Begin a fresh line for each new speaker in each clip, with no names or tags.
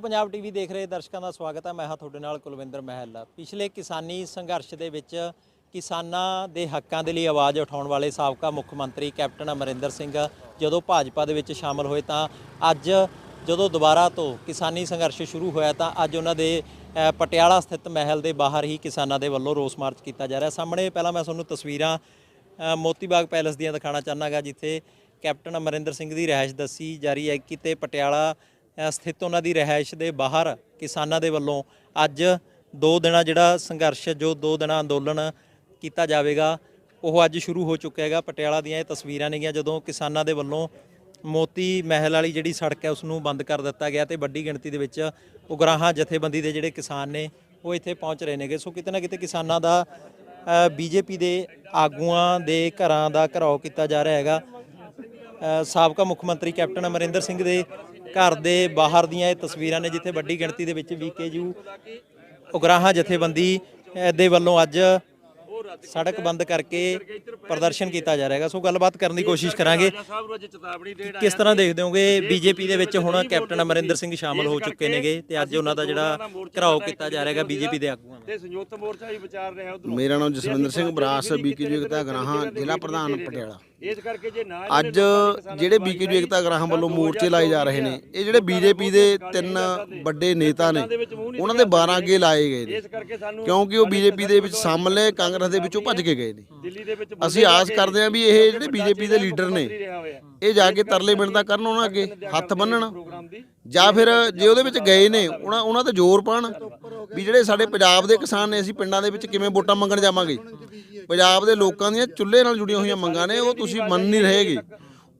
Punjab TV ਦੇਖ ਰਹੇ ਦਰਸ਼ਕਾਂ ਦਾ ਸਵਾਗਤ ਹੈ। ਮੈਂ ਹਾਂ ਤੁਹਾਡੇ ਨਾਲ ਕੁਲਵਿੰਦਰ ਮਹਿਲ। ਪਿਛਲੇ ਕਿਸਾਨੀ ਸੰਘਰਸ਼ ਦੇ ਵਿੱਚ ਕਿਸਾਨਾਂ ਦੇ ਹੱਕਾਂ ਦੇ ਲਈ ਆਵਾਜ਼ ਉਠਾਉਣ ਵਾਲੇ ਸਾਬਕਾ ਮੁੱਖ ਮੰਤਰੀ ਕੈਪਟਨ ਅਮਰਿੰਦਰ ਸਿੰਘ ਜਦੋਂ ਭਾਜਪਾ ਦੇ ਵਿੱਚ ਸ਼ਾਮਲ ਹੋਏ ਤਾਂ ਅੱਜ ਜਦੋਂ ਦੁਬਾਰਾ ਤੋਂ ਕਿਸਾਨੀ ਸੰਘਰਸ਼ ਸ਼ੁਰੂ ਹੋਇਆ ਤਾਂ ਅੱਜ ਉਹਨਾਂ ਦੇ ਪਟਿਆਲਾ ਸਥਿਤ ਮਹਿਲ ਦੇ ਬਾਹਰ ਹੀ ਕਿਸਾਨਾਂ ਦੇ ਵੱਲੋਂ ਰੋਸ ਮਾਰਚ ਕੀਤਾ ਜਾ ਰਿਹਾ। ਸਾਹਮਣੇ ਪਹਿਲਾਂ ਮੈਂ ਤੁਹਾਨੂੰ ਤਸਵੀਰਾਂ ਮੋਤੀਬਾਗ ਪੈਲਸ ਦੀਆਂ ਦਿਖਾਉਣਾ ਚਾਹਨਾਗਾ ਜਿੱਥੇ ਕੈਪਟਨ ਅਮਰਿੰਦਰ ਸਿੰਘ ਦੀ ਰਿਹਾਇਸ਼ ਦੱਸੀ ਜਾ ਰਹੀ ਹੈ ਕਿਤੇ ਪਟਿਆਲਾ ਸਥਿਤ ਉਹਨਾਂ ਦੀ ਰਿਹਾਇਸ਼ ਦੇ ਬਾਹਰ ਕਿਸਾਨਾਂ ਦੇ ਵੱਲੋਂ ਅੱਜ ਦੋ ਦਿਨਾਂ ਜਿਹੜਾ ਸੰਘਰਸ਼ ਜੋ ਦੋ ਦਿਨਾਂ ਅੰਦੋਲਨ ਕੀਤਾ ਜਾਵੇਗਾ, ਉਹ ਅੱਜ ਸ਼ੁਰੂ ਹੋ ਚੁੱਕਿਆ ਹੈਗਾ। ਪਟਿਆਲਾ ਦੀਆਂ ਇਹ ਤਸਵੀਰਾਂ ਨੇਗੀਆਂ, ਜਦੋਂ ਕਿਸਾਨਾਂ ਦੇ ਵੱਲੋਂ ਮੋਤੀ ਮਹਿਲ ਵਾਲੀ ਜਿਹੜੀ ਸੜਕ ਹੈ ਉਸ ਨੂੰ ਬੰਦ ਕਰ ਦਿੱਤਾ ਗਿਆ ਤੇ ਵੱਡੀ ਗਿਣਤੀ ਦੇ ਵਿੱਚ ਉਗਰਾਹਾਂ ਜਥੇਬੰਦੀ ਦੇ ਜਿਹੜੇ ਕਿਸਾਨ ਨੇ, ਉਹ ਇੱਥੇ ਪਹੁੰਚ ਰਹੇ ਨੇਗੇ। ਸੋ ਕਿਤੇ ਨਾ ਕਿਤੇ ਕਿਸਾਨਾਂ ਦਾ ਬੀਜੇਪੀ ਦੇ ਆਗੂਆਂ ਦੇ ਘਰਾਂ ਦਾ ਘਰਾਓ ਕੀਤਾ ਜਾ ਰਿਹਾ ਹੈਗਾ। ਸਾਬਕਾ ਮੁੱਖ ਮੰਤਰੀ ਕੈਪਟਨ ਅਮਰਿੰਦਰ ਸਿੰਘ ਦੇ ਘਰ ਦੇ ਬਾਹਰ ਦੀਆਂ ਇਹ ਤਸਵੀਰਾਂ ਨੇ ਜਿੱਥੇ ਵੱਡੀ ਗਿਣਤੀ ਦੇ ਵਿੱਚ ਵੀਕੇਯੂ ਉਗਰਾਹਾਂ ਜਥੇਬੰਦੀ ਦੇ ਵੱਲੋਂ ਅੱਜ ਸੜਕ ਬੰਦ ਕਰਕੇ ਪ੍ਰਦਰਸ਼ਨ ਕੀਤਾ ਜਾ ਰਿਹਾ ਹੈਗਾ। ਸੋ ਗੱਲਬਾਤ ਕਰਨ ਦੀ ਕੋਸ਼ਿਸ਼ ਕਰਾਂਗੇ। ਕਿਸ ਤਰ੍ਹਾਂ ਦੇਖਦੇ ਹੋਗੇ ਬੀਜੇਪੀ ਦੇ ਵਿੱਚ ਹੁਣ ਕੈਪਟਨ ਅਮਰਿੰਦਰ ਸਿੰਘ ਸ਼ਾਮਲ ਹੋ ਚੁੱਕੇ ਨੇਗੇ ਤੇ ਅੱਜ ਉਹਨਾਂ ਦਾ ਜਿਹੜਾ ਘਰਾਓ ਕੀਤਾ ਜਾ ਰਿਹਾ ਹੈਗਾ ਬੀਜੇਪੀ ਦੇ ਆਗੂਆਂ ਦਾ
ਤੇ ਸੰਯੁਕਤ ਮੋਰਚਾ ਵੀ ਵਿਚਾਰ ਰਿਹਾ ਉਧਰ।
ਮੇਰਾ ਨਾਮ ਜਸਵਿੰਦਰ ਸਿੰਘ ਬਰਾਸ ਬੀਕੇਯੂ ਏਕਤਾ ਗਰਾਹਾਂ ਜ਼ਿਲ੍ਹਾ ਪ੍ਰਧਾਨ ਪਟਿਆਲਾ।
ਇਸ ਕਰਕੇ ਜੇ ਨਾ
ਅੱਜ ਜਿਹੜੇ ਬੀਕੇਯੂ ਏਕਤਾ ਗਰਾਹਾਂ ਵੱਲੋਂ ਮੋਰਚੇ ਲਾਏ ਜਾ ਰਹੇ ਨੇ? ਇਹ ਜਿਹੜੇ ਬੀਜੇਪੀ ਦੇ ਤਿੰਨ ਵੱਡੇ ਨੇਤਾ ਨੇ ਉਹਨਾਂ ਦੇ 12 ਅੱਗੇ ਲਾਏ ਗਏ ਨੇ। ਕਿਉਂਕਿ ਉਹ ਬੀਜੇਪੀ ਦੇ ਵਿੱਚ ਸ਼ਾਮਲ ਨੇ ਕਾਂਗਰਸ ਦੇ ਵਿੱਚੋਂ ਭੱਜ ਕੇ ਗਏ ਨੇ। ਅਸੀਂ ਆਸ ਕਰਦੇ ਹਾਂ ਵੀ ਇਹ ਜਿਹੜੇ ਬੀਜੇਪੀ ਦੇ ਲੀਡਰ ਨੇ ਇਹ ਜਾ ਕੇ ਤਰਲੇ ਮਿੰਟਾਂ ਕਰਨ ਉਹਨਾਂ ਅੱਗੇ ਹੱਥ ਬੰਨਣ। ਜਾਂ ਫਿਰ ਜੇ ਉਹਦੇ ਵਿੱਚ ਗਏ ਨੇ ਉਹਨਾਂ ਉਹਨਾਂ ਤੇ ਜ਼ੋਰ ਪਾਣ ਵੀ ਜਿਹੜੇ ਸਾਡੇ ਪੰਜਾਬ ਦੇ ਕਿਸਾਨ ਨੇ ਅਸੀਂ ਪਿੰਡਾਂ ਦੇ ਵਿੱਚ ਕਿਵੇਂ ਵੋਟਾਂ ਮੰਗਣ ਜਾਵਾਂਗੇ? ਪੰਜਾਬ ਦੇ ਲੋਕਾਂ ਦੀਆਂ ਚੁੱਲ੍ਹੇ ਨਾਲ ਜੁੜੀਆਂ ਹੋਈਆਂ ਮੰਗਾਂ ਨੇ, ਉਹ ਤੁਸੀਂ ਮੰਨ ਨਹੀਂ ਰਹੇਗੇ।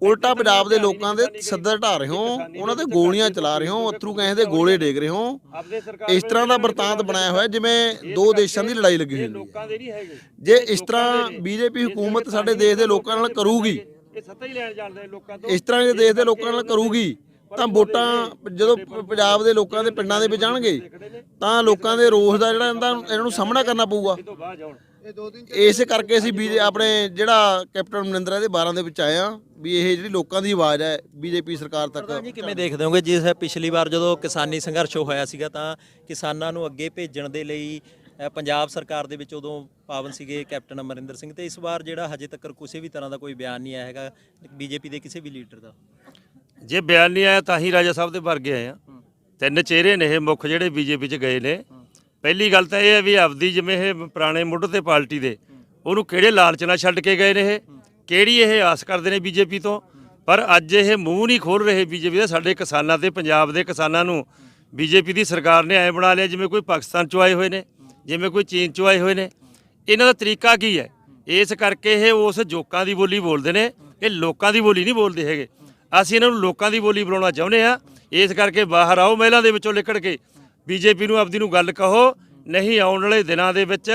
ਉਲਟਾ ਪੰਜਾਬ ਦੇ ਲੋਕਾਂ ਦੇ ਸੱਦਰ ਢਾ ਰਹੇ ਹੋ, ਉਹਨਾਂ ਤੇ ਗੋਲੀਆਂ ਚਲਾ ਰਹੇ ਹੋ, ਅਥਰੂ ਕਹੇ ਦੇ ਗੋਲੇ ਡੇਗ ਰਹੇ ਹੋ। ਇਸ ਤਰ੍ਹਾਂ ਦਾ ਵਰਤਾਂਤ ਬਣਾਇਆ ਹੋਇਆ, ਜਿਵੇਂ ਦੋ ਦੇਸ਼ਾਂ ਦੀ ਲੜਾਈ ਲੱਗੀ ਹੋਈ ਹੈ। ਜੇ ਇਸ ਤਰ੍ਹਾਂ ਬੀਜੇਪੀ ਹਕੂਮਤ ਸਾਡੇ ਦੇਸ਼ ਦੇ ਲੋਕਾਂ ਨਾਲ ਕਰੂਗੀ, ਇਸ ਤਰ੍ਹਾਂ ਜੇ ਦੇਸ਼ ਦੇ ਲੋਕਾਂ ਨਾਲ ਕਰੂਗੀ, ਤਾਂ ਵੋਟਾਂ ਜਦੋਂ ਪੰਜਾਬ ਦੇ ਲੋਕਾਂ ਦੇ ਪਿੰਡਾਂ ਦੇ ਵਿੱਚ ਜਾਣਗੇ ਤਾਂ ਲੋਕਾਂ ਦੇ ਰੋਸ ਦਾ ਜਿਹੜਾ ਇਹਨਾਂ ਨੂੰ ਸਾਹਮਣਾ ਕਰਨਾ ਪਊਗਾ। ਇਸੇ ਕਰਕੇ ਅਸੀਂ ਵੀ ਆਪਣੇ ਜਿਹੜਾ ਕੈਪਟਨ ਅਮਰਿੰਦਰ ਦੇ 12 ਦੇ ਵਿੱਚ ਆਏ ਆ ਵੀ ਇਹ ਜਿਹੜੀ ਲੋਕਾਂ ਦੀ ਆਵਾਜ਼ ਹੈ ਬੀਜੇਪੀ ਸਰਕਾਰ ਤੱਕ।
ਜੀ ਕਿਵੇਂ ਦੇਖਦੇ ਹੋਗੇ? ਜਿਸ ਪਿਛਲੀ ਵਾਰ ਜਦੋਂ ਕਿਸਾਨੀ ਸੰਘਰਸ਼ ਹੋਇਆ ਸੀਗਾ ਤਾਂ ਕਿਸਾਨਾਂ ਨੂੰ ਅੱਗੇ ਭੇਜਣ ਦੇ ਲਈ ਪੰਜਾਬ ਸਰਕਾਰ ਦੇ ਵਿੱਚ ਉਦੋਂ ਪਾਵਨ ਸੀਗੇ ਕੈਪਟਨ ਅਮਰਿੰਦਰ ਸਿੰਘ। ਤੇ ਇਸ ਵਾਰ ਜਿਹੜਾ ਹਜੇ ਤੱਕ ਕਿਸੇ ਵੀ ਤਰ੍ਹਾਂ ਦਾ ਕੋਈ ਬਿਆਨ ਨਹੀਂ ਆਇਆ ਹੈਗਾ ਬੀਜੇਪੀ ਦੇ ਕਿਸੇ ਵੀ ਲੀਡਰ ਦਾ।
ਜੇ ਬਿਆਨ ਨਹੀਂ ਆਇਆ ਤਾਂ ਹੀ ਰਾਜਾ ਸਾਹਿਬ ਦੇ ਵਰਗੇ ਆਏ ਆ ਤਿੰਨ ਚਿਹਰੇ ਨੇ ਇਹ ਮੁੱਖ ਜਿਹੜੇ ਬੀਜੇਪੀ 'ਚ ਗਏ ਨੇ। ਪਹਿਲੀ ਗੱਲ ਤਾਂ ਇਹ ਹੈ ਵੀ ਆਪਦੀ ਜਿਵੇਂ ਇਹ ਪੁਰਾਣੇ ਮੁੱਢ ਤੇ ਪਾਰਟੀ ਦੇ, ਉਹਨੂੰ ਕਿਹੜੇ ਲਾਲਚ ਨਾਲ ਛੱਡ ਕੇ ਗਏ ਨੇ ਇਹ? ਕਿਹੜੀ ਇਹ ਆਸ ਕਰਦੇ ਨੇ ਬੀਜੇਪੀ ਤੋਂ? ਪਰ ਅੱਜ ਇਹ ਮੂੰਹ ਨਹੀਂ ਖੋਲ ਰਹੇ ਬੀਜੇਪੀ ਦੇ। ਸਾਡੇ ਕਿਸਾਨਾਂ ਤੇ ਪੰਜਾਬ ਦੇ ਕਿਸਾਨਾਂ ਨੂੰ ਬੀਜੇਪੀ ਦੀ ਸਰਕਾਰ ਨੇ ਐ ਬਣਾ ਲਿਆ ਜਿਵੇਂ ਕੋਈ ਪਾਕਿਸਤਾਨ ਚੋਂ ਆਏ ਹੋਏ ਨੇ, ਜਿਵੇਂ ਕੋਈ ਚੀਨ ਚੋਂ ਆਏ ਹੋਏ ਨੇ। ਇਹਨਾਂ ਦਾ ਤਰੀਕਾ ਕੀ ਹੈ? ਇਸ ਕਰਕੇ ਇਹ ਉਸ ਜੋਕਾਂ ਦੀ ਬੋਲੀ ਬੋਲਦੇ ਨੇ ਇਹ ਲੋਕਾਂ ਦੀ ਬੋਲੀ ਨਹੀਂ ਬੋਲਦੇ ਹੈਗੇ। ਅਸੀਂ ਇਹਨਾਂ ਨੂੰ ਲੋਕਾਂ ਦੀ ਬੋਲੀ ਬੁਲਾਉਣਾ ਚਾਹੁੰਦੇ ਆ ਇਸ ਕਰਕੇ ਬਾਹਰ ਆਓ ਮਹਿਲਾਂ ਦੇ ਵਿੱਚੋਂ ਨਿਕਲ ਕੇ। ਬੀਜੇਪੀ ਨੂੰ ਆਪਦੀ ਨੂੰ ਗੱਲ ਕਹੋ ਨਹੀਂ ਆਉਣ ਵਾਲੇ ਦਿਨਾਂ ਦੇ ਵਿੱਚ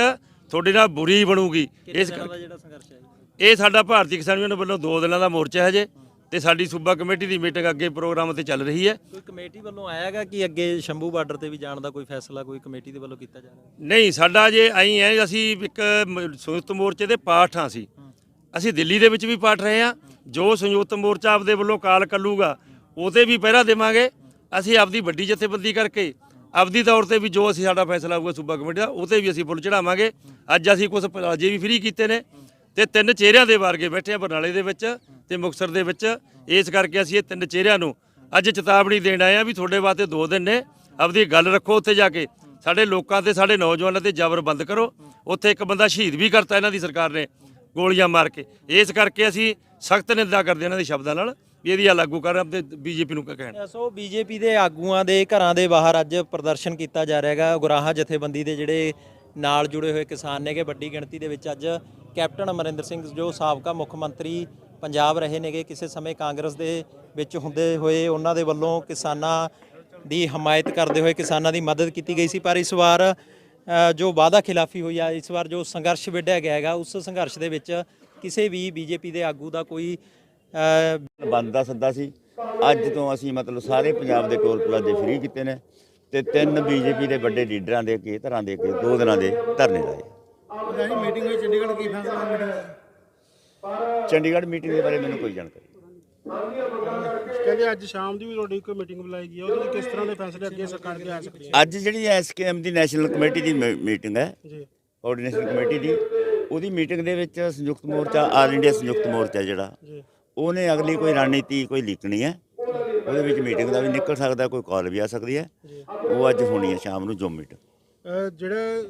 ਤੁਹਾਡੇ ਨਾਲ ਬੁਰੀ ਬਣੂਗੀ। ਇਸ
ਦਿਨਾਂ ਦਾ
ਕਰਕੇ
ਜਿਹੜਾ ਸੰਘਰਸ਼ ਹੈ
ਇਹ ਸਾਡਾ ਭਾਰਤੀ ਕਿਸਾਨ ਯੂਨੀਅਨ ਵੱਲੋਂ ਦੋ ਦਿਨਾਂ ਦਾ ਮੋਰਚਾ ਹੈ ਜੇ ਤੇ ਸਾਡੀ ਸੂਬਾ ਕਮੇਟੀ ਦੀ ਮੀਟਿੰਗ ਅੱਗੇ ਪ੍ਰੋਗਰਾਮ ਤੇ ਚੱਲ ਰਹੀ ਹੈ।
ਕੋਈ ਕਮੇਟੀ ਵੱਲੋਂ ਆਇਆ ਹੈਗਾ ਕਿ ਅੱਗੇ ਸ਼ੰਭੂ ਬਾਰਡਰ ਤੇ ਵੀ ਜਾਣ ਦਾ ਕੋਈ ਫੈਸਲਾ ਕੋਈ ਕਮੇਟੀ ਦੇ ਵੱਲੋਂ ਕੀਤਾ ਜਾ ਰਿਹਾ
ਨਹੀਂ ਸਾਡਾ ਜੇ ਆਈ ਹੈ ਅਸੀਂ ਇੱਕ ਸੰਯੁਕਤ ਮੋਰਚੇ ਦੇ ਪਾਠ ਹਾਂ ਅਸੀਂ। ਅਸੀਂ ਦਿੱਲੀ ਦੇ ਵਿੱਚ ਵੀ ਪਾਠ ਰਹੇ ਹਾਂ। ਜੋ ਸੰਯੁਕਤ ਮੋਰਚਾ ਆਪਦੇ ਵੱਲੋਂ ਕਾਲ ਕੱਲੂਗਾ ਉਹਦੇ ਵੀ ਪਹਿਰਾ ਦੇਵਾਂਗੇ। ਅਸੀਂ ਆਪਦੀ ਵੱਡੀ ਜਥੇਬੰਦੀ ਕਰਕੇ ਆਪਦੀ ਤੌਰ ਤੇ ਵੀ ਜੋ ਅਸੀਂ ਸਾਡਾ ਫੈਸਲਾ ਹੋਊਗਾ ਸੂਬਾ ਕਮੇਟੀ ਦਾ ਉਹ 'ਤੇ ਵੀ ਅਸੀਂ ਫੁੱਲ ਚੜਾਵਾਂਗੇ। ਅੱਜ ਅਸੀਂ ਕੁਝ ਪਲਾਜੇ ਵੀ ਫ੍ਰੀ ਕੀਤੇ ਨੇ ਤੇ ਤਿੰਨ ਚਿਹਰਿਆਂ ਦੇ ਵਾਰਗੇ ਬੈਠੇ ਆ, ਬਰਨਾਲੇ ਦੇ ਵਿੱਚ ਤੇ ਮੁਕਤਸਰ ਦੇ ਵਿੱਚ। ਇਸ ਕਰਕੇ ਅਸੀਂ ਇਹ ਤਿੰਨ ਚਿਹਰਿਆਂ ਨੂੰ ਅੱਜ ਚੇਤਾਵਨੀ ਦੇਣ ਆਏ ਆ ਵੀ ਤੁਹਾਡੇ ਵਾਸਤੇ ਦੋ ਦਿਨ ਨੇ। ਆਪਦੀ ਗੱਲ ਰੱਖੋ ਉੱਥੇ ਜਾ ਕੇ। ਸਾਡੇ ਲੋਕਾਂ ਤੇ, ਸਾਡੇ ਨੌਜਵਾਨਾਂ ਤੇ ਜ਼ਬਰ ਬੰਦ ਕਰੋ। ਉੱਥੇ ਇੱਕ ਬੰਦਾ ਸ਼ਹੀਦ ਵੀ ਕਰਤਾ ਇਹਨਾਂ ਦੀ ਸਰਕਾਰ ਨੇ, ਗੋਲੀਆਂ ਮਾਰ ਕੇ। ਇਸ ਕਰਕੇ ਅਸੀਂ ਸਖਤ ਨਿੰਦਾ ਕਰਦੇ ਇਹਨਾਂ ਦੇ ਸ਼ਬਦਾਂ ਨਾਲ। ਵੀ ਇਹਦੀ ਆ ਲਾਗੂ ਕਰ ਆਪਣੇ ਬੀਜੇਪੀ ਨੂੰ ਕਹਿਣ?
ਸੋ ਬੀਜੇਪੀ ਦੇ ਆਗੂਆਂ ਦੇ ਘਰਾਂ ਦੇ ਬਾਹਰ ਅੱਜ ਪ੍ਰਦਰਸ਼ਨ ਕੀਤਾ ਜਾ ਰਿਹਾ ਹੈਗਾ। ਉਗਰਾਹਾ ਜਥੇਬੰਦੀ ਦੇ ਜਿਹੜੇ ਨਾਲ ਜੁੜੇ ਹੋਏ ਕਿਸਾਨ ਨੇਗੇ, ਵੱਡੀ ਗਿਣਤੀ ਦੇ ਵਿੱਚ ਅੱਜ ਕੈਪਟਨ ਅਮਰਿੰਦਰ ਸਿੰਘ ਜੋ ਸਾਬਕਾ ਮੁੱਖ ਮੰਤਰੀ ਪੰਜਾਬ ਰਹੇ ਨੇਗੇ। ਕਿਸੇ ਸਮੇਂ ਕਾਂਗਰਸ ਦੇ ਵਿੱਚ ਹੁੰਦੇ ਹੋਏ ਉਹਨਾਂ ਦੇ ਵੱਲੋਂ ਕਿਸਾਨਾਂ ਦੀ ਹਮਾਇਤ ਕਰਦੇ ਹੋਏ ਕਿਸਾਨਾਂ ਦੀ ਮਦਦ ਕੀਤੀ ਗਈ ਸੀ। ਪਰ ਇਸ ਵਾਰ ਜੋ ਵਾਅਦਾ ਖਿਲਾਫੀ ਹੋਈ ਆ, ਇਸ ਵਾਰ ਜੋ ਸੰਘਰਸ਼ ਵਿੱਢਿਆ ਗਿਆ ਹੈਗਾ, ਉਸ ਸੰਘਰਸ਼ ਦੇ ਵਿੱਚ ਕਿਸੇ ਵੀ ਬੀਜੇਪੀ ਦੇ ਆਗੂ ਦਾ ਕੋਈ
ਬੰਦ ਦਾ ਸੱਦਾ ਸੀ। ਅੱਜ ਤੋਂ ਅਸੀਂ ਮਤਲਬ ਸਾਰੇ ਪੰਜਾਬ ਦੇ ਟੋਲ ਪਲਾਜ਼ੇ ਫ੍ਰੀ ਕੀਤੇ ਨੇ ਤੇ ਤਿੰਨ ਬੀਜੇਪੀ ਦੇ ਵੱਡੇ ਲੀਡਰਾਂ ਦੇ ਕੇ ਧਰਾਂ ਦੇ ਕੇ ਦੋ ਦਿਨਾਂ ਦੇ ਧਰਨੇ ਲਾਏ।
ਜੀ ਮੀਟਿੰਗ ਹੋਈ ਚੰਡੀਗੜ੍ਹ ਕੀ ਫੈਸਲਾ ਮੀਟਿੰਗ
ਚੰਡੀਗੜ੍ਹ ਮੀਟਿੰਗ ਦੇ ਬਾਰੇ ਮੈਨੂੰ ਕੋਈ ਜਾਣਕਾਰੀ।
ਕਹਿੰਦੇ ਅੱਜ ਸ਼ਾਮ ਦੀ ਵੀ ਤੁਹਾਡੀ ਇੱਕ ਮੀਟਿੰਗ ਬੁਲਾਈ ਗਈ ਹੈ ਉਹਦੇ ਵਿੱਚ ਕਿਸ ਤਰ੍ਹਾਂ ਦੇ ਫੈਸਲੇ ਅੱਗੇ ਸਰਕਾਰ ਦੇ ਆ ਸਕਦੇ
ਅੱਜ ਜਿਹੜੀ ਐਸਕੇਐਮ ਦੀ ਨੈਸ਼ਨਲ ਕਮੇਟੀ ਦੀ ਮੀਟਿੰਗ ਹੈ
ਜੀ।
ਕੋਆਰਡੀਨੇਸ਼ਨ ਕਮੇਟੀ ਦੀ ਉਹਦੀ ਮੀਟਿੰਗ ਦੇ ਵਿੱਚ ਸੰਯੁਕਤ ਮੋਰਚਾ ਆਲ ਇੰਡੀਆ ਸੰਯੁਕਤ ਮੋਰਚਾ ਜਿਹੜਾ। ਉਹਨੇ ਅਗਲੀ ਕੋਈ ਰਣਨੀਤੀ ਕੋਈ ਲਿਖਣੀ ਹੈ ਉਹਦੇ ਵਿੱਚ ਮੀਟਿੰਗ ਦਾ ਵੀ ਨਿਕਲ ਸਕਦਾ ਕੋਈ ਕਾਲ ਵੀ ਆ ਸਕਦੀ ਹੈ। ਉਹ ਅੱਜ ਹੋਣੀ ਹੈ ਸ਼ਾਮ ਨੂੰ ਜੁਮ ਮੀਟਿੰਗ
ਜਿਹੜੇ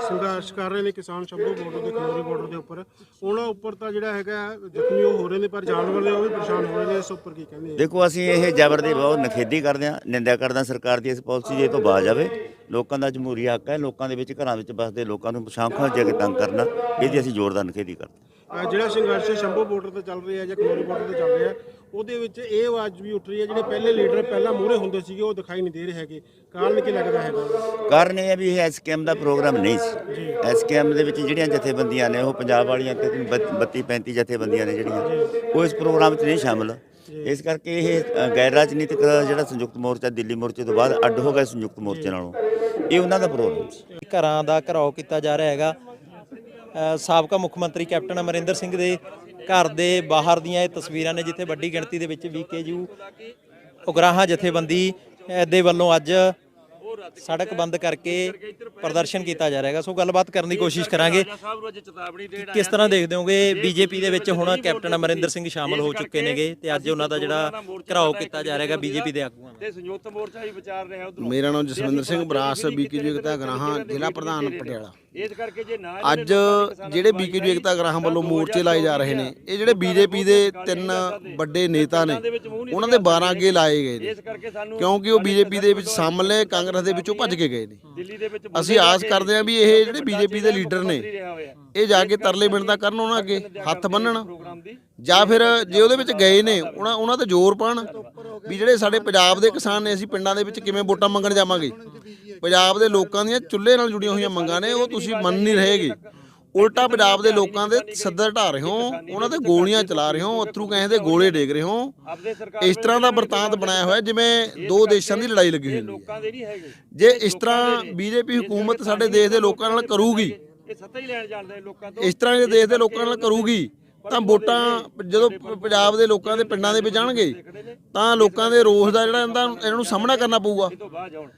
ਸੰਘਰਸ਼ ਕਰ ਰਹੇ ਨੇ ਕਿਸਾਨ ਸ਼ੰਭੂ ਬਾਰਡਰ ਦੇ ਖਨੌਰੀ ਬਾਰਡਰ ਦੇ ਉੱਪਰ ਉਹਨਾਂ ਉੱਪਰ ਤਾਂ ਜਿਹੜਾ ਹੈਗਾ ਜ਼ਖਮੀ ਉਹ ਹੋ ਰਹੇ ਨੇ ਪਰ ਜਾਨਵਰ ਨੇ ਉਹ ਵੀ ਪਰੇਸ਼ਾਨ ਹੋ ਰਹੇ ਨੇ ਇਸ ਉੱਪਰ ਕੀ ਕਹਿੰਦੇ
ਦੇਖੋ ਅਸੀਂ ਇਹ ਜ਼ਬਰ ਦੀ ਬਹੁਤ ਨਖੇਦੀ ਕਰਦੇ ਹਾਂ ਨਿੰਦਿਆ ਕਰਦੇ ਸਰਕਾਰ ਦੀ ਇਸ ਪਾਲਿਸੀ ਜੇ ਤੋਂ ਬਾਜ ਆਵੇ ਲੋਕਾਂ ਦਾ ਜਮਹੂਰੀ ਹੱਕ ਹੈ ਲੋਕਾਂ ਦੇ ਵਿੱਚ ਘਰਾਂ ਵਿੱਚ ਬਸਦੇ ਲੋਕਾਂ ਨੂੰ ਸ਼ਾਂਖਾਂ ਜੇ ਕੇ ਤੰਗ ਕਰਨਾ ਇਹਦੀ ਅਸੀਂ ਜ਼ੋਰਦਾਰ ਨਖੇਦੀ ਕਰਦੇ।
ਅਹ ਜਿਹੜਾ ਸੰਘਰਸ਼ ਸ਼ੰਭੂ ਬਾਰਡਰ ਤੇ ਚੱਲ ਰਿਹਾ ਜਾਂ ਖਨੌਰੀ ਬਾਰਡਰ ਤੇ ਚੱਲ ਰਿਹਾ ਉਹਦੇ ਵਿੱਚ ਇਹ ਆਵਾਜ਼ ਵੀ ਉੱਠ ਰਹੀ ਹੈ ਜਿਹੜੇ ਪਹਿਲੇ ਲੀਡਰ ਪਹਿਲਾਂ ਮੂਹਰੇ ਹੁੰਦੇ ਸੀਗੇ ਉਹ ਦਿਖਾਈ ਨਹੀਂ ਦੇ ਰਹੇ ਹੈਗੇ। ਕਾਰਨ ਕੀ ਲੱਗਦਾ ਹੈਗਾ?
ਕਾਰਨ ਇਹ ਹੈ ਵੀ ਇਹ ਐਸਕੇਐਮ ਦਾ ਪ੍ਰੋਗਰਾਮ ਨਹੀਂ ਸੀ। ਐਸਕੇਐਮ ਦੇ ਵਿੱਚ ਜਿਹੜੀਆਂ ਜਥੇਬੰਦੀਆਂ ਨੇ ਉਹ ਪੰਜਾਬ ਵਾਲੀਆਂ ਤੇ 32 35 ਜਥੇਬੰਦੀਆਂ ਨੇ ਜਿਹੜੀਆਂ ਉਹ ਇਸ ਪ੍ਰੋਗਰਾਮ 'ਚ ਨਹੀਂ ਸ਼ਾਮਲ। ਇਸ ਕਰਕੇ ਇਹ ਗੈਰ ਰਾਜਨੀਤਿਕ ਜਿਹੜਾ ਸੰਯੁਕਤ ਮੋਰਚਾ ਦਿੱਲੀ ਮੋਰਚੇ ਤੋਂ ਬਾਅਦ ਅੱਡ ਹੋ ਗਿਆ ਸੰਯੁਕਤ ਮੋਰਚੇ ਨਾਲੋਂ। ਇਹ ਉਹਨਾਂ ਦਾ ਪ੍ਰੋਗਰਾਮ ਸੀ।
ਘਰਾਂ ਦਾ ਘਰਾਓ ਕੀਤਾ ਜਾ ਰਿਹਾ ਹੈਗਾ। ਸਾਬਕਾ ਮੁੱਖ ਮੰਤਰੀ ਕੈਪਟਨ ਅਮਰਿੰਦਰ ਸਿੰਘ ਦੇ ਘਰ ਦੇ ਬਾਹਰ ਦੀਆਂ ਇਹ ਤਸਵੀਰਾਂ ਨੇ ਜਿੱਥੇ ਵੱਡੀ ਗਿਣਤੀ ਦੇ ਵਿੱਚ ਵੀਕੇਯੂ ਉਗਰਾਹਾਂ ਜਥੇਬੰਦੀ ਦੇ ਵੱਲੋਂ ਅੱਜ ਸੜਕ ਬੰਦ ਕਰਕੇ ਪ੍ਰਦਰਸ਼ਨ ਕੀਤਾ ਜਾ ਰਿਹਾ ਹੈਗਾ। ਸੋ ਗੱਲਬਾਤ ਕਰਨ ਦੀ ਕੋਸ਼ਿਸ਼ ਕਰਾਂਗੇ। ਕਿਸ ਤਰ੍ਹਾਂ ਦੇਖਦੇ ਹੋਗੇ ਬੀਜੇਪੀ ਦੇ ਵਿੱਚ ਹੁਣ ਕੈਪਟਨ ਅਮਰਿੰਦਰ ਸਿੰਘ ਸ਼ਾਮਲ ਹੋ ਚੁੱਕੇ ਨੇਗੇ ਤੇ ਅੱਜ ਉਹਨਾਂ ਦਾ ਜਿਹੜਾ ਘਰਾਓ ਕੀਤਾ ਜਾ ਰਿਹਾ ਹੈਗਾ ਬੀਜੇਪੀ ਦੇ ਆਗੂਆਂ ਦਾ
ਤੇ ਸੰਯੁਕਤ ਮੋਰਚਾ ਹੀ ਵਿਚਾਰ ਰਿਹਾ ਉਧਰ।
ਮੇਰਾ ਨਾਮ ਜਸਵਿੰਦਰ ਸਿੰਘ ਬਰਾਸ ਬੀਕੇਯੂ ਏਕਤਾ ਗਰਾਹਾਂ ਜ਼ਿਲ੍ਹਾ ਪ੍ਰਧਾਨ ਪਟਿਆਲਾ।
ਇਸ ਕਰਕੇ ਜੇ ਨਾ
ਅੱਜ ਜਿਹੜੇ ਬੀਕੇਯੂ ਏਕਤਾ ਗਰਾਹਾਂ ਵੱਲੋਂ ਮੋਰਚੇ ਲਾਏ ਜਾ ਰਹੇ ਨੇ। ਇਹ ਜਿਹੜੇ ਬੀਜੇਪੀ ਦੇ ਤਿੰਨ ਵੱਡੇ ਨੇਤਾ ਨੇ ਉਹਨਾਂ ਦੇ 12 ਅੱਗੇ ਲਾਏ ਗਏ ਨੇ। ਕਿਉਂਕਿ ਉਹ ਬੀਜੇਪੀ ਦੇ ਵਿੱਚ ਸ਼ਾਮਲ ਨੇ ਕਾਂਗਰਸ ਦੇ ਵਿੱਚੋਂ ਭੱਜ ਕੇ ਗਏ ਨੇ। ਅਸੀਂ ਆਸ ਕਰਦੇ ਹਾਂ ਵੀ ਇਹ ਜਿਹੜੇ ਬੀਜੇਪੀ ਦੇ ਲੀਡਰ ਨੇ ਇਹ ਜਾ ਕੇ ਤਰਲੇ ਮਿੰਨਤਾਂ ਕਰਨ ਉਹਨਾਂ ਅੱਗੇ, ਹੱਥ ਬੰਨਣ। ਜਾਂ ਫਿਰ ਜੇ ਉਹਦੇ ਵਿੱਚ ਗਏ ਨੇ, ਉਹਨਾਂ ਉਹਨਾਂ ਤੇ ਜ਼ੋਰ ਪਾਣ ਵੀ ਜਿਹੜੇ ਸਾਡੇ ਪੰਜਾਬ ਦੇ ਕਿਸਾਨ ਨੇ, ਅਸੀਂ ਪਿੰਡਾਂ ਦੇ ਵਿੱਚ ਕਿਵੇਂ ਵੋਟਾਂ ਮੰਗਣ ਜਾਵਾਂਗੇ? ਪੰਜਾਬ ਦੇ ਲੋਕਾਂ ਦੀਆਂ ਚੁੱਲ੍ਹੇ ਨਾਲ ਜੁੜੀਆਂ ਹੋਈਆਂ ਮੰਗਾਂ ਨੇ, ਉਹ ਤੁਸੀਂ ਮੰਨ ਨਹੀਂ ਰਹੇਗੇ। ਉਲਟਾ ਪੰਜਾਬ ਦੇ ਲੋਕਾਂ ਦੇ ਸੱਦਰ ਢਾ ਰਹੇ ਹੋ, ਉਹਨਾਂ ਤੇ ਗੋਲੀਆਂ ਚਲਾ ਰਹੇ ਹੋ, ਅਥਰੂ ਕਹੇ ਦੇ ਗੋਲੇ ਡੇਗ ਰਹੇ ਹੋ। ਇਸ ਤਰ੍ਹਾਂ ਦਾ ਵਰਤਾਂਤ ਬਣਾਇਆ ਹੋਇਆ, ਜਿਵੇਂ ਦੋ ਦੇਸ਼ਾਂ ਦੀ ਲੜਾਈ ਲੱਗੀ ਹੋਈ ਹੈ।
ਲੋਕਾਂ ਦੇ ਨਹੀਂ
ਜੇ ਇਸ ਤਰ੍ਹਾਂ ਬੀਜੇਪੀ ਹਕੂਮਤ ਸਾਡੇ ਦੇਸ਼ ਦੇ ਲੋਕਾਂ ਨਾਲ ਕਰੂਗੀ
ਇਹ ਸੱਤਾ ਹੀ ਲੈਣ ਜਾਣਦੇ ਲੋਕਾਂ ਤੋਂ।
ਇਸ ਤਰ੍ਹਾਂ ਇਹ ਦੇਸ਼ ਦੇ ਲੋਕਾਂ ਨਾਲ ਕਰੂਗੀ ਤਾਂ ਵੋਟਾਂ ਜਦੋਂ ਪੰਜਾਬ ਦੇ ਲੋਕਾਂ ਦੇ ਪਿੰਡਾਂ ਦੇ ਵਿੱਚ ਜਾਣਗੇ ਤਾਂ ਲੋਕਾਂ ਦੇ ਰੋਸ ਦਾ ਜਿਹੜਾ ਇਹਨਾਂ ਇਹਨਾਂ ਨੂੰ ਸਾਹਮਣਾ ਕਰਨਾ ਪਊਗਾ।
ਤੋਂ ਬਾਅਦ ਜਾਣ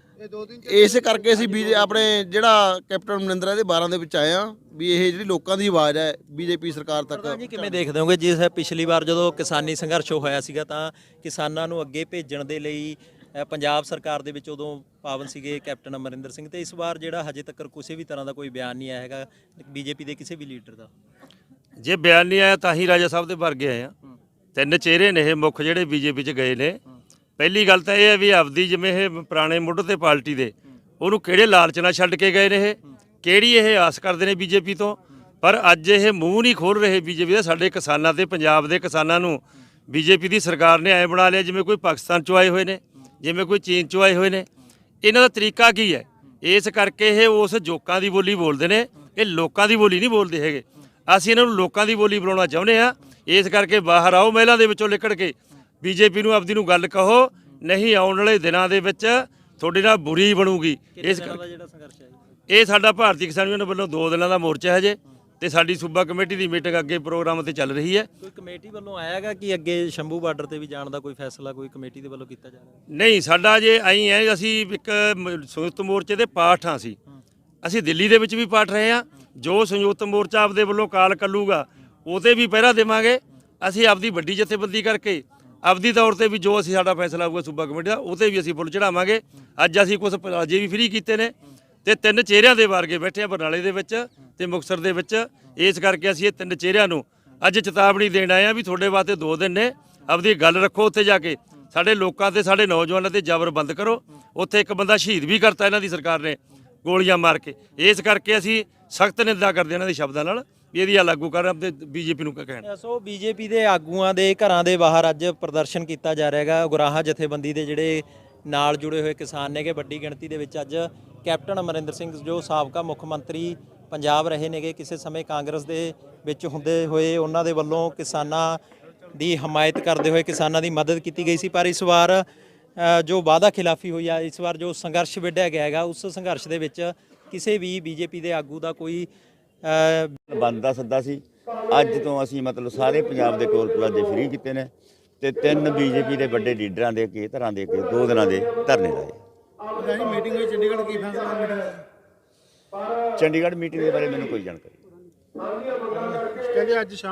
ਇਸੇ ਕਰਕੇ ਅਸੀਂ ਬੀਜੇ ਆਪਣੇ ਜਿਹੜਾ ਕੈਪਟਨ ਅਮਰਿੰਦਰ ਦੇ 12 ਦੇ ਵਿੱਚ ਆਏ ਆ ਵੀ ਇਹ ਜਿਹੜੀ ਲੋਕਾਂ ਦੀ ਆਵਾਜ਼ ਹੈ ਬੀਜੇਪੀ ਸਰਕਾਰ ਤੱਕ।
ਜੀ ਕਿਵੇਂ ਦੇਖਦੇ ਹੋਗੇ? ਜਿਸ ਪਿਛਲੀ ਵਾਰ ਜਦੋਂ ਕਿਸਾਨੀ ਸੰਘਰਸ਼ ਹੋਇਆ ਸੀਗਾ ਤਾਂ ਕਿਸਾਨਾਂ ਨੂੰ ਅੱਗੇ ਭੇਜਣ ਦੇ ਲਈ ਪੰਜਾਬ ਸਰਕਾਰ ਦੇ ਵਿੱਚ ਉਦੋਂ ਪਾਵਨ ਸੀਗੇ ਕੈਪਟਨ ਅਮਰਿੰਦਰ ਸਿੰਘ ਤੇ ਇਸ ਵਾਰ ਜਿਹੜਾ ਹਜੇ ਤੱਕ ਕਿਸੇ ਵੀ ਤਰ੍ਹਾਂ ਦਾ ਕੋਈ ਬਿਆਨ ਨਹੀਂ ਆਇਆ ਹੈਗਾ ਬੀਜੇਪੀ ਦੇ ਕਿਸੇ ਵੀ ਲੀਡਰ ਦਾ।
ਜੇ ਬਿਆਨ ਨਹੀਂ ਆਇਆ ਤਾਂ ਹੀ ਰਾਜਾ ਸਾਹਿਬ ਦੇ ਵਰਗੇ ਆਏ ਆ। ਤਿੰਨ ਚਿਹਰੇ ਨੇ ਇਹ ਮੁੱਖ ਜਿਹੜੇ ਬੀਜੇਪੀ 'ਚ ਗਏ ਨੇ। ਪਹਿਲੀ ਗੱਲ ਤਾਂ ਇਹ ਹੈ ਵੀ ਆਪਦੀ ਜਿਵੇਂ ਇਹ ਪੁਰਾਣੇ ਮੁੱਢ ਤੇ ਪਾਰਟੀ ਦੇ, ਉਹਨੂੰ ਕਿਹੜੇ ਲਾਲਚ ਨਾਲ ਛੱਡ ਕੇ ਗਏ ਨੇ ਇਹ? ਕਿਹੜੀ ਇਹ ਆਸ ਕਰਦੇ ਨੇ ਬੀਜੇਪੀ ਤੋਂ? ਪਰ ਅੱਜ ਇਹ ਮੂੰਹ ਨਹੀਂ ਖੋਲ ਰਹੇ ਬੀਜੇਪੀ ਦੇ। ਸਾਡੇ ਕਿਸਾਨਾਂ ਤੇ ਪੰਜਾਬ ਦੇ ਕਿਸਾਨਾਂ ਨੂੰ ਬੀਜੇਪੀ ਦੀ ਸਰਕਾਰ ਨੇ ਐ ਬਣਾ ਲਿਆ ਜਿਵੇਂ ਕੋਈ ਪਾਕਿਸਤਾਨ ਚੋਂ ਆਏ ਹੋਏ ਨੇ। ਜਿਵੇਂ ਕੋਈ ਚੀਨ ਚੋਂ ਆਏ ਹੋਏ ਨੇ। ਇਹਨਾਂ ਦਾ ਤਰੀਕਾ ਕੀ ਹੈ? ਇਸ ਕਰਕੇ ਇਹ ਉਸ ਜੋਕਾਂ ਦੀ ਬੋਲੀ ਬੋਲਦੇ ਨੇ ਇਹ ਲੋਕਾਂ ਦੀ ਬੋਲੀ ਨਹੀਂ ਬੋਲਦੇ ਹੈਗੇ। ਅਸੀਂ ਇਹਨਾਂ ਨੂੰ ਲੋਕਾਂ ਦੀ ਬੋਲੀ ਬਣਾਉਣਾ ਚਾਹੁੰਦੇ ਆ ਇਸ ਕਰਕੇ ਬਾਹਰ ਆਓ ਮਹਿਲਾ ਦੇ ਵਿੱਚੋਂ ਨਿਕਲ ਕੇ। ਬੀਜੇਪੀ ਨੂੰ ਆਪਦੀ ਨੂੰ ਗੱਲ ਕਹੋ ਨਹੀਂ ਆਉਣ ਵਾਲੇ ਦਿਨਾਂ ਦੇ ਵਿੱਚ ਤੁਹਾਡੇ ਨਾਲ ਬੁਰੀ ਬਣੂਗੀ। ਇਸ ਕਰਕੇ
ਦਾ।
ਇਹ ਸਾਡਾ ਭਾਰਤੀ ਕਿਸਾਨ ਯੂਨੀਅਨ ਵੱਲੋਂ 2 ਦਿਨਾਂ ਦਾ ਮੋਰਚਾ ਹੈ ਜੇ ਤੇ ਸਾਡੀ ਸੂਬਾ ਕਮੇਟੀ ਦੀ ਮੀਟਿੰਗ ਅੱਗੇ ਪ੍ਰੋਗਰਾਮ ਤੇ ਚੱਲ ਰਹੀ ਹੈ।
ਕੋਈ ਕਮੇਟੀ ਵੱਲੋਂ ਆਇਆਗਾ ਕਿ ਅੱਗੇ ਸ਼ੰਭੂ ਬਾਰਡਰ ਤੇ ਵੀ ਜਾਣ ਦਾ ਕੋਈ ਫੈਸਲਾ ਕੋਈ ਕਮੇਟੀ ਦੇ ਵੱਲੋਂ ਕੀਤਾ ਜਾ ਰਿਹਾ
ਨਹੀਂ ਸਾਡਾ ਜੇ ਆਈ ਹੈ ਅਸੀਂ ਇੱਕ ਸੰਯੁਕਤ ਮੋਰਚੇ ਦੇ ਪਾਠ ਹਾਂ ਸੀ ਅਸੀਂ ਦਿੱਲੀ ਦੇ ਵਿੱਚ ਵੀ ਪਾਠ ਰਹੇ ਹਾਂ। ਜੋ ਸੰਯੁਕਤ ਮੋਰਚਾ ਆਪਦੇ ਵੱਲੋਂ ਕਾਲ ਕੱਲੂਗਾ ਉਹਦੇ ਵੀ ਪਹਿਰਾ ਦੇਵਾਂਗੇ। ਅਸੀਂ ਆਪਦੀ ਵੱਡੀ ਜਥੇਬੰਦੀ ਕਰਕੇ ਆਪਦੀ ਤੌਰ ਤੇ ਵੀ ਜੋ ਅਸੀਂ ਸਾਡਾ ਫੈਸਲਾ ਹੋਊਗਾ ਸੂਬਾ ਕਮੇਟੀ ਦਾ ਉਹਤੇ ਵੀ ਅਸੀਂ ਫੁੱਲ ਚੜਾਵਾਂਗੇ ਅੱਜ ਅਸੀਂ ਕੁਝ ਪਲਾਜੇ ਵੀ ਫ੍ਰੀ ਕੀਤੇ ਨੇ। ਤੇ ਤਿੰਨ ਚਿਹਰਿਆਂ ਦੇ ਵਾਰਗੇ ਬੈਠੇ ਆ ਬਰਨਾਲੇ ਦੇ ਵਿੱਚ ਤੇ ਮੁਕਤਸਰ ਦੇ ਵਿੱਚ। ਇਸ ਕਰਕੇ ਅਸੀਂ ਇਹ ਤਿੰਨ ਚਿਹਰਿਆਂ ਨੂੰ ਅੱਜ ਚੇਤਾਵਨੀ ਦੇਣ ਆਏ ਆ ਵੀ ਤੁਹਾਡੇ ਵਾਸਤੇ ਦੋ ਦਿਨ ਨੇ। ਆਪਦੀ ਗੱਲ ਰੱਖੋ ਉੱਥੇ ਜਾ ਕੇ। ਸਾਡੇ ਲੋਕਾਂ ਤੇ, ਸਾਡੇ ਨੌਜਵਾਨਾਂ ਤੇ ਜ਼ਬਰ ਬੰਦ ਕਰੋ। ਉੱਥੇ ਇੱਕ ਬੰਦਾ ਸ਼ਹੀਦ ਵੀ ਕਰਤਾ ਇਹਨਾਂ ਦੀ ਸਰਕਾਰ ਨੇ ਗੋਲੀਆਂ ਮਾਰ ਕੇ। ਇਸ ਕਰਕੇ ਅਸੀਂ ਸਖਤ ਨਿੰਦਾ ਕਰਦੇ ਹਾਂ ਇਹਨਾਂ ਦੇ ਸ਼ਬਦਾਂ ਨਾਲ ਵੀ ਇਹਦੀ ਆ ਲਾਗੂ ਕਰ ਆਪਣੇ ਬੀਜੇਪੀ ਨੂੰ ਕਹਿਣ।
ਸੋ ਬੀਜੇਪੀ ਦੇ ਆਗੂਆਂ ਦੇ ਘਰਾਂ ਦੇ ਬਾਹਰ ਅੱਜ ਪ੍ਰਦਰਸ਼ਨ ਕੀਤਾ ਜਾ ਰਿਹਾ ਹੈਗਾ। ਗੁਰਾਹਾ ਜਥੇਬੰਦੀ ਦੇ ਜਿਹੜੇ ਨਾਲ ਜੁੜੇ ਹੋਏ ਕਿਸਾਨ ਨੇਗੇ। ਵੱਡੀ ਗਿਣਤੀ ਦੇ ਵਿੱਚ ਅੱਜ ਕੈਪਟਨ ਅਮਰਿੰਦਰ ਸਿੰਘ ਜੋ ਸਾਬਕਾ ਮੁੱਖ ਮੰਤਰੀ ਪੰਜਾਬ ਰਹੇ ਨੇਗੇ। ਕਿਸੇ ਸਮੇਂ ਕਾਂਗਰਸ ਦੇ ਵਿੱਚ ਹੁੰਦੇ ਹੋਏ ਉਹਨਾਂ ਦੇ ਵੱਲੋਂ ਕਿਸਾਨਾਂ ਦੀ ਹਮਾਇਤ ਕਰਦੇ ਹੋਏ ਕਿਸਾਨਾਂ ਦੀ ਮਦਦ ਕੀਤੀ ਗਈ ਸੀ। ਪਰ ਇਸ ਵਾਰ ਜੋ ਵਾਅਦਾ ਖਿਲਾਫੀ ਹੋਈ ਆ ਇਸ ਵਾਰ ਜੋ ਸੰਘਰਸ਼ ਵਿੱਢਿਆ ਗਿਆ ਹੈਗਾ ਉਸ ਸੰਘਰਸ਼ ਦੇ ਵਿੱਚ ਕਿਸੇ ਵੀ ਬੀਜੇਪੀ ਦੇ ਆਗੂ ਦਾ ਕੋਈ ਅ,
ਬੰਦ ਦਾ ਸੱਦਾ ਸੀ। ਅੱਜ ਤੋਂ ਅਸੀਂ ਮਤਲਬ ਸਾਰੇ ਪੰਜਾਬ ਦੇ ਟੋਲ ਪਲਾਜ਼ੇ ਫ੍ਰੀ ਕੀਤੇ ਨੇ। ਤੇ ਤਿੰਨ ਬੀਜੇਪੀ ਦੇ ਵੱਡੇ ਲੀਡਰਾਂ ਦੇ ਅੱਗੇ ਧਰਾਂ ਦੇ ਅੱਗੇ ਦੋ ਦਿਨਾਂ ਦੇ ਧਰਨੇ ਲਾਏ
ਜੀ ਮੀਟਿੰਗ ਹੋਈ ਚੰਡੀਗੜ੍ਹ ਕੀ ਫੈਸਲਾ ਮੀਟਿੰਗ
ਚੰਡੀਗੜ੍ਹ ਮੀਟਿੰਗ ਦੇ ਬਾਰੇ ਮੈਨੂੰ ਕੋਈ ਜਾਣਕਾਰੀ ਨਹੀਂ।
ਕਹਿੰਦੇ ਅੱਜ ਸ਼ਾਮ